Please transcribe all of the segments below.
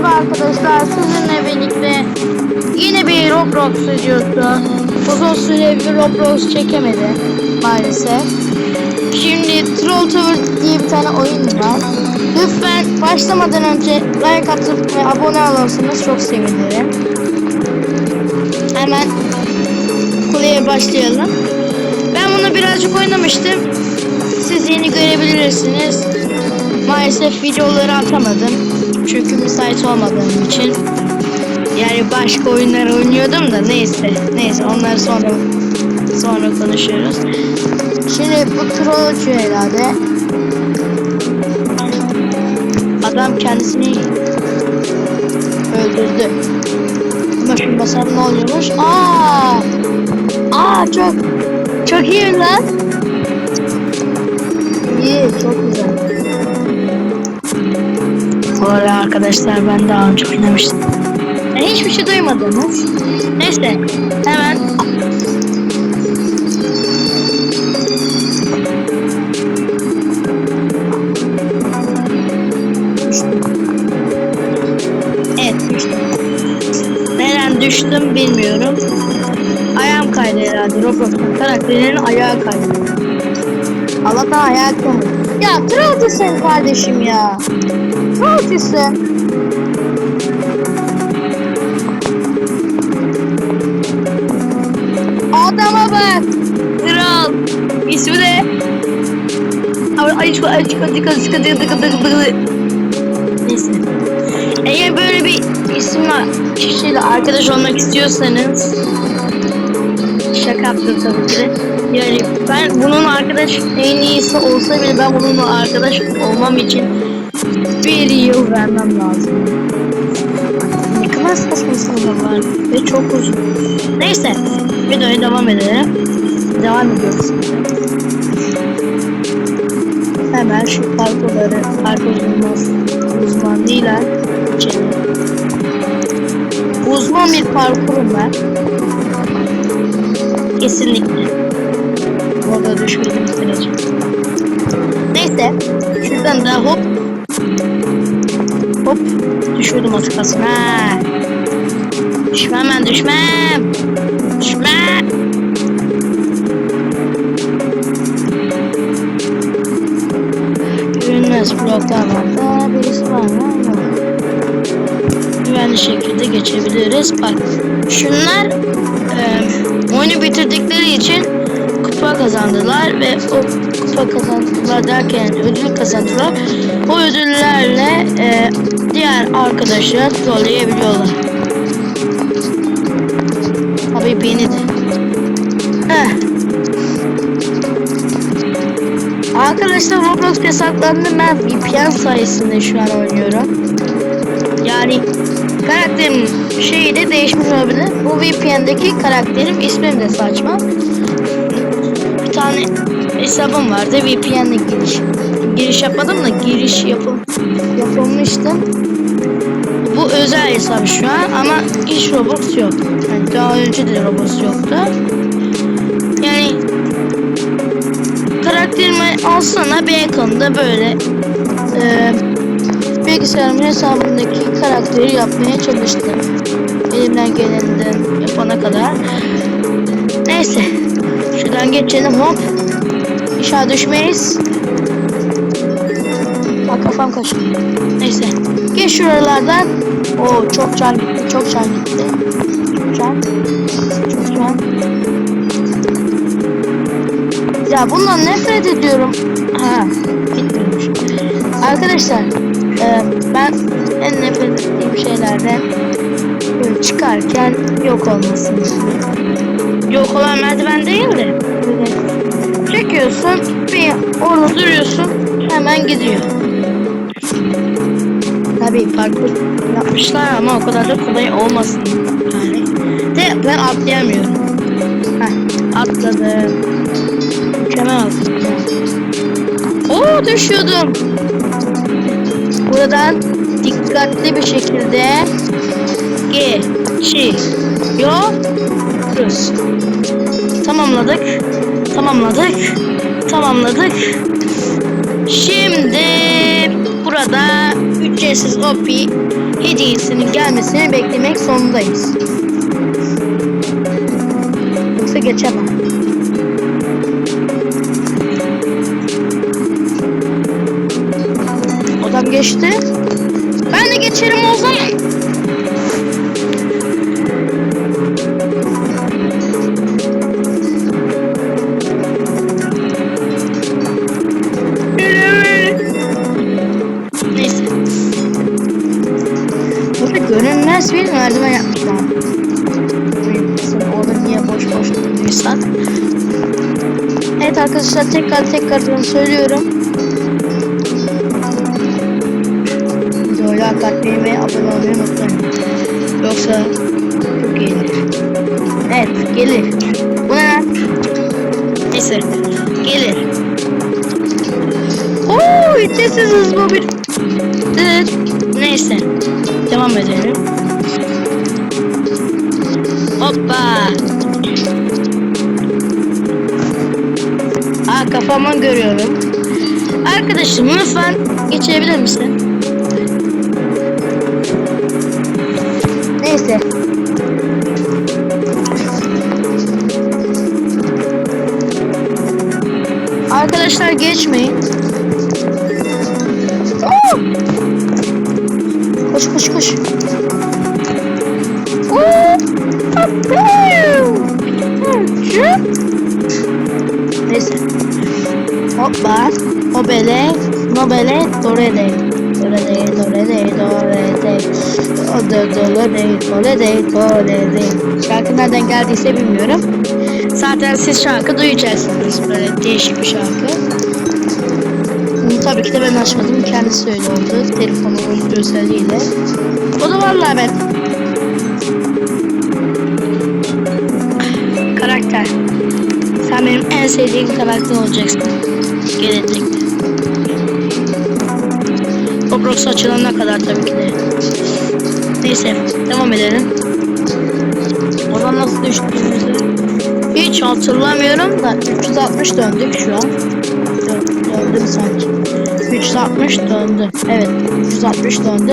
Merhaba arkadaşlar, sizinle birlikte yine bir Roblox videosu. Uzun süre bir Roblox çekemedi maalesef. Şimdi Troll Tower diye bir tane oyun var. Lütfen başlamadan önce like atıp ve abone olursanız çok sevinirim. Hemen kuleye başlayalım. Ben bunu birazcık oynamıştım. Siz yeni görebilirsiniz. Maalesef videoları atamadım. Çünkü müsait olmadığım için. Yani başka oyunlar oynuyordum da neyse. Neyse onları sonra sonra konuşuyoruz. Şimdi bu trollcü herhalde. Adam kendisini öldürdü. Ama şimdi basarım ne oluyormuş? Aa! Aa çok çok iyi lan. İyi çok güzel. Bu arkadaşlar ben daha önce oynamıştım. Ben hiçbir şey duymadınız. Neyse hemen Evet. Neden düştüm bilmiyorum. Ayağım kaydı herhalde. Roblox'un karakterinin ayağı kaydı. Allah'tan ayağı kaydı. Ya trollcüsün kardeşim ya. Trollcüsün. Adama bak. Kral. İsmi ne? Ay çıkı ay çıkı çıkı çıkı çıkı çıkı çıkı Neyse. Eğer böyle bir isim var, kişiyle arkadaş olmak istiyorsanız şaka yaptım tabii ki. Yani ben bunun arkadaş en iyisi olsa bile ben bununla arkadaş olmam için bir yıl vermem lazım. Ne kadar saçma sınırlar ve çok uzun. Neyse videoya devam edelim. Devam ediyoruz. Hemen şu parkurları parkur uzmanız uzmanlığıyla geçelim. Uzman bir parkurum ben. Kesinlikle. Orada düşmedim sürece. Neyse. Şuradan da hop. Hop. Düşüyordum az kalsın. Ha. Düşmem ben düşmem. Düşmem. Görünmez bloklar var da birisi var mı? Güvenli şekilde geçebiliriz. Bak şunlar e, oyunu bitirdikleri için kupa kazandılar ve o kupa kazandılar derken ödül kazandılar. O ödüllerle e, diğer arkadaşları trolleyebiliyorlar. Tabii beni de. Eh. Arkadaşlar Roblox yasaklandı ben VPN sayesinde şu an oynuyorum. Yani karakterin şeyi de değişmiş olabilir. Bu VPN'deki karakterim ismim de saçma. Tane hesabım vardı VPN'le giriş. Giriş yapmadım da giriş yapım yapılmıştı. Bu özel hesap şu an ama hiç Roblox yok. Yani daha önce de Roblox yoktu. Yani karakterimi alsana bir ekranda böyle e, bilgisayarımın hesabındaki karakteri yapmaya çalıştım. Elimden gelenden yapana kadar. Neyse. Şuradan geçelim hop. İnşallah düşmeyiz. Bak kafam kaçtı. Neyse. Geç şuralardan. Oo çok can gitti. Çok can gitti. Can. Çok can. Ya bundan nefret ediyorum. Ha, bitmemiş. Arkadaşlar, e, ben en nefret ettiğim şeylerden çıkarken yok olmasını istiyorum. Yok olan merdiven değil de çekiyorsun, bir orada duruyorsun, hemen gidiyor. Tabii parkur yapmışlar ama o kadar da kolay olmasın yani. De ben atlayamıyorum. Heh, atladım. Mükemmel atladım. Oo düşüyordum. Buradan dikkatli bir şekilde geçiyoruz. Tamamladık. Tamamladık. Tamamladık. Şimdi burada ücretsiz OP hediyesinin gelmesini beklemek zorundayız. Yoksa geçemem. Adam geçti. Ben de geçerim o zaman. Tekrar söylüyorum. Videoyu katlayın ve abone olmayı unutmayın. Yoksa çok gelir. Evet gelir. Bu ne? Neyse gelir. Oo ücretsiz hız bu bir. Dıt. Neyse. Devam edelim. Hoppa. Aa kafamı görüyorum. Arkadaşım lütfen geçebilir misin? Neyse. Arkadaşlar geçmeyin. Hoppa. Obele. Nobele. Dorele. Dorele. Dorele. Dorele. Dorele. Dorele. Dorele. Şarkı nereden geldiyse bilmiyorum. Zaten siz şarkı duyacaksınız. Böyle değişik bir şarkı. Bunu tabii ki de ben açmadım. Kendisi öyle oldu. Telefonumun özelliğiyle. O da vallahi ben. Karakter. Sen benim en sevdiğim karakter olacaksın. Gelecekte. Roblox açılana kadar tabii ki de. Neyse devam edelim. Oradan nasıl düştüğümüzü hiç hatırlamıyorum da 360 döndük şu an. Dö- Döndüm sanki. 360 döndü. Evet 360 döndü.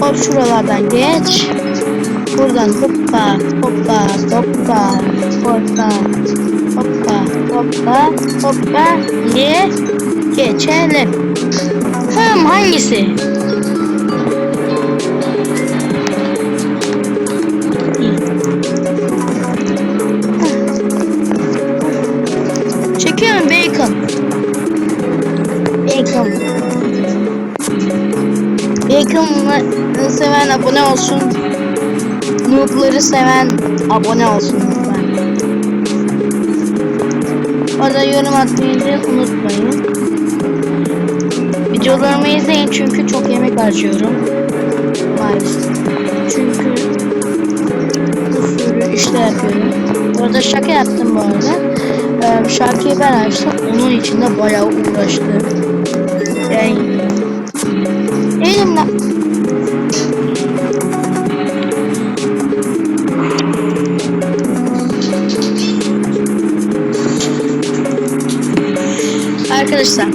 Hop şuralardan geç. Buradan hoppa hoppa hoppa hoppa hoppa hoppa hoppa diye geçelim. Hım hangisi? Çekiyorum bacon. Bacon. Bacon'ı seven abone olsun. Noob'ları seven abone olsun Orada yorum atmayı unutmayın. Videolarımı izleyin çünkü çok yemek harcıyorum. Maalesef. Çünkü bir sürü işler yapıyorum. Bu arada şaka yaptım bu arada. Ee, şarkıyı ben açtım. Onun için de bayağı uğraştım. Yani elimle Arkadaşlar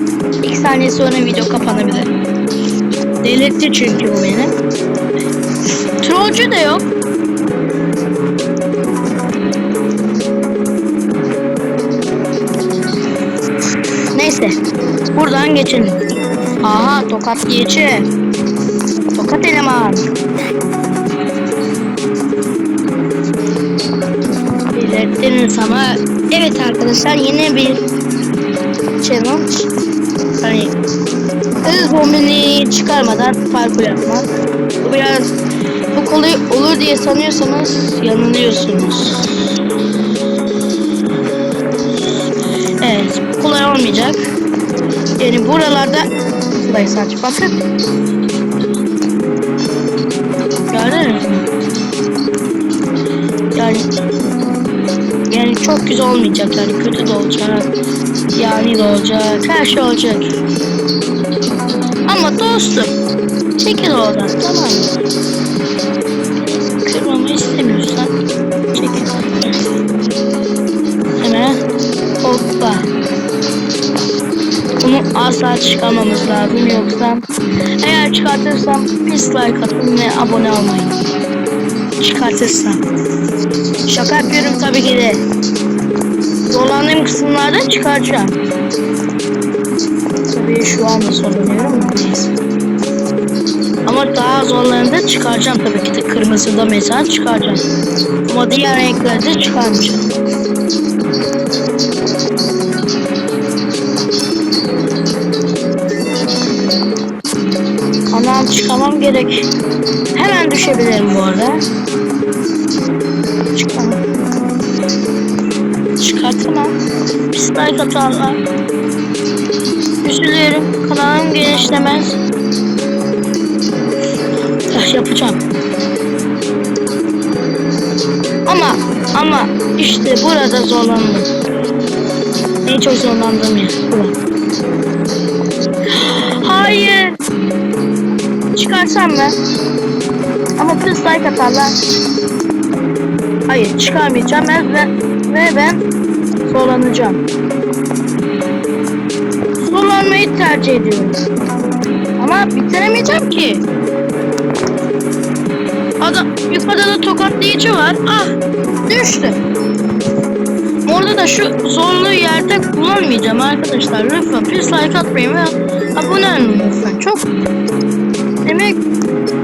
ilk saniye sonra video kapanabilir. Delirtti çünkü o beni. Trollcü de yok. Neyse. Buradan geçelim. Aha tokat geçi. Tokat eleman. Belirttiniz ama evet arkadaşlar yine bir challenge. Hani hız bombini çıkarmadan parkur yapmak. Bu biraz bu kolay olur diye sanıyorsanız yanılıyorsunuz. Evet kolay olmayacak. Yani buralarda kolay sadece bakın. Gördünüz mü? Yani çok güzel olmayacak yani kötü de olacak. Yani de olacak. Her şey olacak. Ama dostum çekil oradan tamam mı? Kırmamı istemiyorsan çekil. Hemen hoppa. Bunu asla çıkarmamız lazım yoksa eğer çıkartırsam pis like atın ve abone olmayın. Çıkartırsam. Şaka yapıyorum tabii ki de. Zorlandığım kısımlarda çıkaracağım. Tabii şu anda zorlanıyorum ama daha zorlarında çıkaracağım tabii ki de. Kırmızıda mesela çıkaracağım. Ama diğer renklerde çıkarmayacağım. Anam çıkamam gerek. Hemen düşebilirim bu arada. Çıkartamam. Pis like atarlar. Üzülüyorum. Kanalım genişlemez. Ah, yapacağım. Ama ama işte burada zorlandım. En çok zorlandığım yer. Hayır. Çıkarsam mı? Ama pis like atarlar. Hayır çıkarmayacağım ben ve ben zorlanacağım. Zorlanmayı tercih ediyorum. Ama bitiremeyeceğim ki. Adam, yukarıda da tokatlayıcı var. Ah düştü. Orada da şu zorlu yerde kullanmayacağım arkadaşlar. Lütfen pis like atmayın ve abone olun lütfen. Çok Demek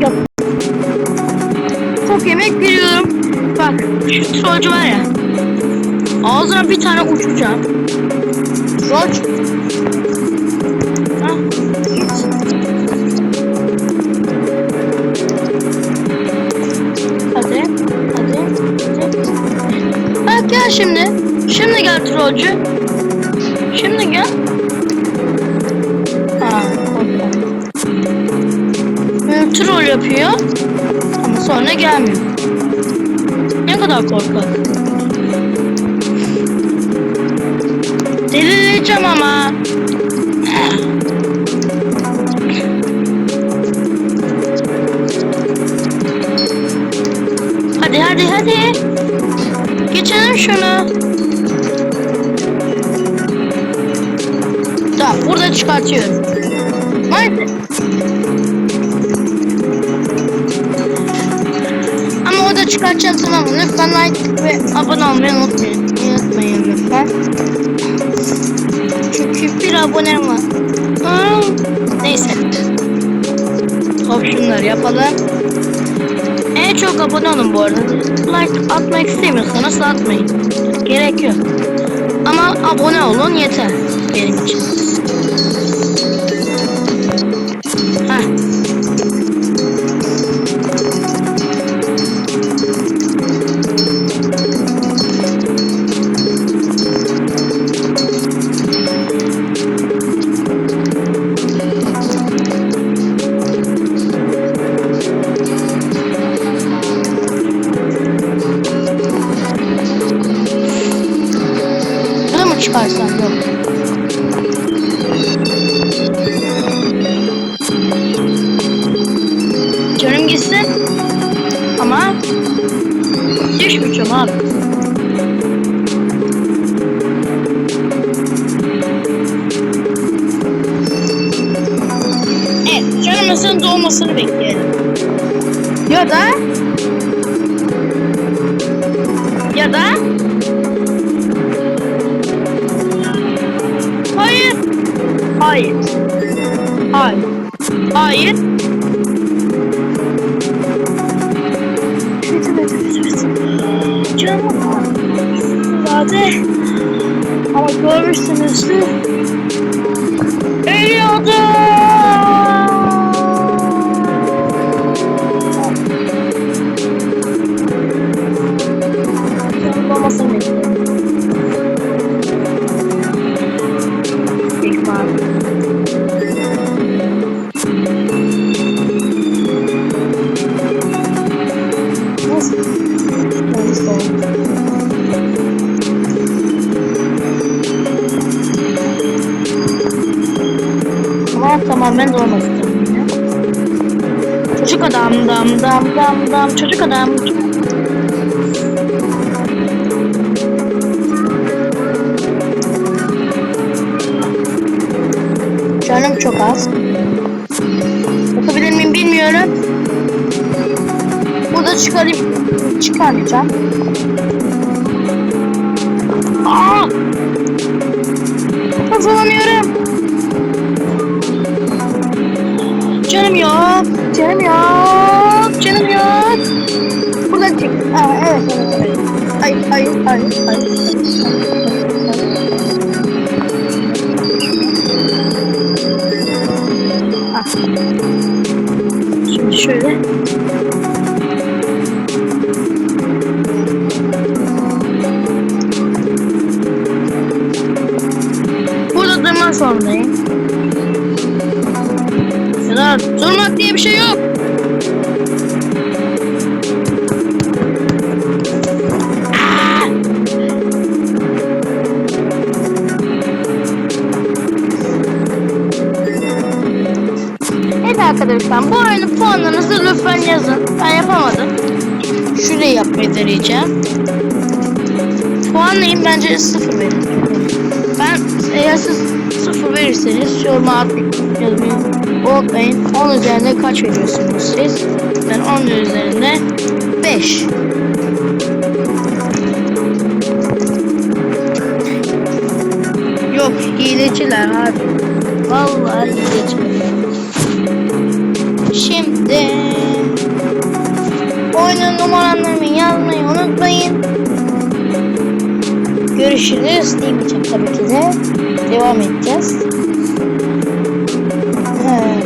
yap. Çok yemek veriyorum. Bak şu trollcü var ya. Ağzına bir tane uçacağım. Hah, git. Hadi, hadi. Bak gel şimdi. Şimdi gel trollcü. Şimdi gel. Ha. Böyle troll yapıyor. Ama sonra gelmiyor. Ne kadar korkak. Delireceğim ama. Hadi hadi hadi. Geçelim şunu. Tamam burada çıkartıyorum. Maalesef. Ama o da çıkartacaksın ama lütfen like ve abone olmayı unutmayın. Unutmayın lütfen. Çünkü bir abonem var. Aa, neyse. Hop yapalım. En çok abone olun bu arada. Like atmak istemiyorsanız atmayın. Gerek yok. Ama abone olun yeter benim için. Ya adam. çok az. Yapabilir miyim bilmiyorum. Burada çıkarayım. Çıkarmayacağım. Aa! Kazanamıyorum. Evet, evet. Ay, ay, ay, ay. Arkadaşlar bu oyunun puanlarınızı lütfen yazın. Ben yapamadım. Şurayı yapmayı deneyeceğim. Puanlayın bence sıfır verin. Ben eğer siz sıfır verirseniz yoruma yazmayı unutmayın. 10 üzerinde kaç veriyorsunuz siz? Ben 10 üzerinde 5. Yok hileciler abi. Vallahi hileciler geldi. Oyunun numaralarını yazmayı unutmayın. Görüşürüz demeyeceğim tabii ki de. Devam edeceğiz. Ee.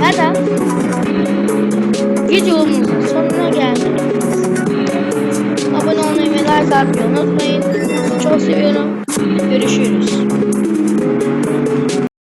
Merhaba. Videomuzun sonuna geldik. Abone olmayı ve like atmayı unutmayın. Çok seviyorum. Görüşürüz.